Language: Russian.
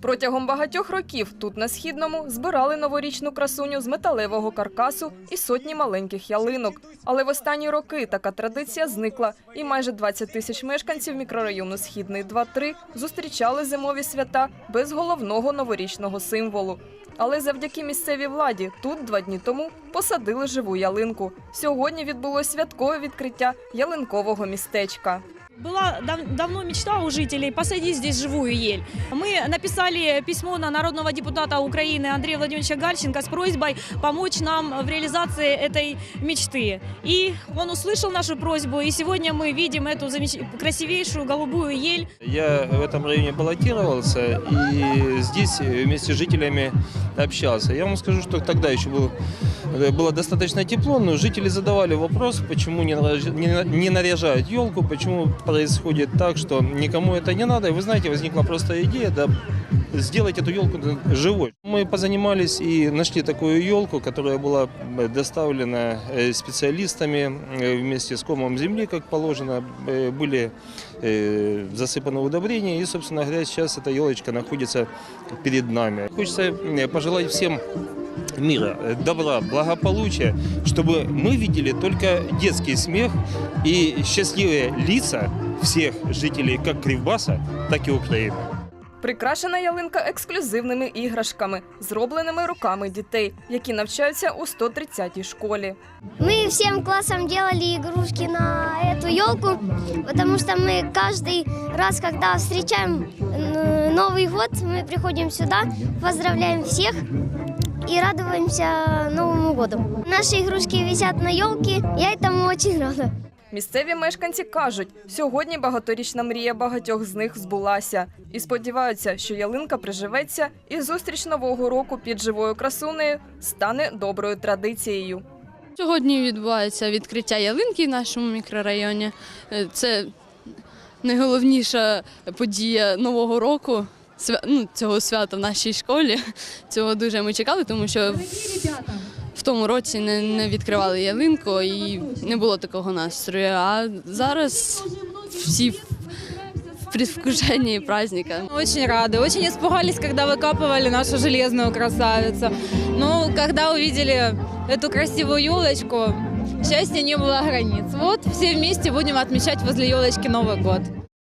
Протягом багатьох років тут на східному збирали новорічну красуню з металевого каркасу і сотні маленьких ялинок. Але в останні роки така традиція зникла, і майже 20 тисяч мешканців мікрорайону Східний 2-3 зустрічали зимові свята без головного новорічного символу. Але завдяки місцевій владі тут два дні тому посадили живу ялинку. Сьогодні відбулось святкове відкриття ялинкового містечка. Была дав- давно мечта у жителей посадить здесь живую ель. Мы написали письмо на народного депутата Украины Андрея Владимировича Гальченко с просьбой помочь нам в реализации этой мечты. И он услышал нашу просьбу, и сегодня мы видим эту замеч- красивейшую голубую ель. Я в этом районе баллотировался и здесь вместе с жителями общался. Я вам скажу, что тогда еще был, было достаточно тепло, но жители задавали вопрос, почему не наряж- не на- не наряжают елку, почему происходит так, что никому это не надо. И вы знаете, возникла просто идея, да, сделать эту елку живой. Мы позанимались и нашли такую елку, которая была э, доставлена э, специалистами э, вместе с комом земли, как положено, э, были э, засыпаны удобрения, и, собственно говоря, сейчас эта елочка находится перед нами. Хочется э, пожелать всем мира, э, добра, благополучия, чтобы мы видели только детский смех и счастливые лица всех жителей как Кривбаса, так и Украины. Прикрашена ялинка ексклюзивними іграшками, зробленими руками дітей, які навчаються у 130-й школі. Мы всем классом делали игрушки на эту елку, потому что мы каждый раз, когда встречаем м, Новый год, мы приходим сюда, поздравляем всех И радуемся Новому году. Наши игрушки висят на елке, я этому очень рада. Місцеві мешканці кажуть, сьогодні багаторічна мрія багатьох з них збулася і сподіваються, що ялинка приживеться, і зустріч нового року під живою красунею стане доброю традицією. Сьогодні відбувається відкриття ялинки в нашому мікрорайоні. Е, Це найголовніша подія нового року свя- ну, цього свята в нашій школі. Цього дуже ми чекали, тому що в, в тому році не, не відкривали ялинку і не було такого настрою. А зараз всі в, в предвкушенні праздника. Очень рады, очень испугались, когда выкапывали нашу железную красавицу. Но когда увидели эту красивую елочку, счастья не было границ. Вот все вместе будем отмечать возле елочки Новый год.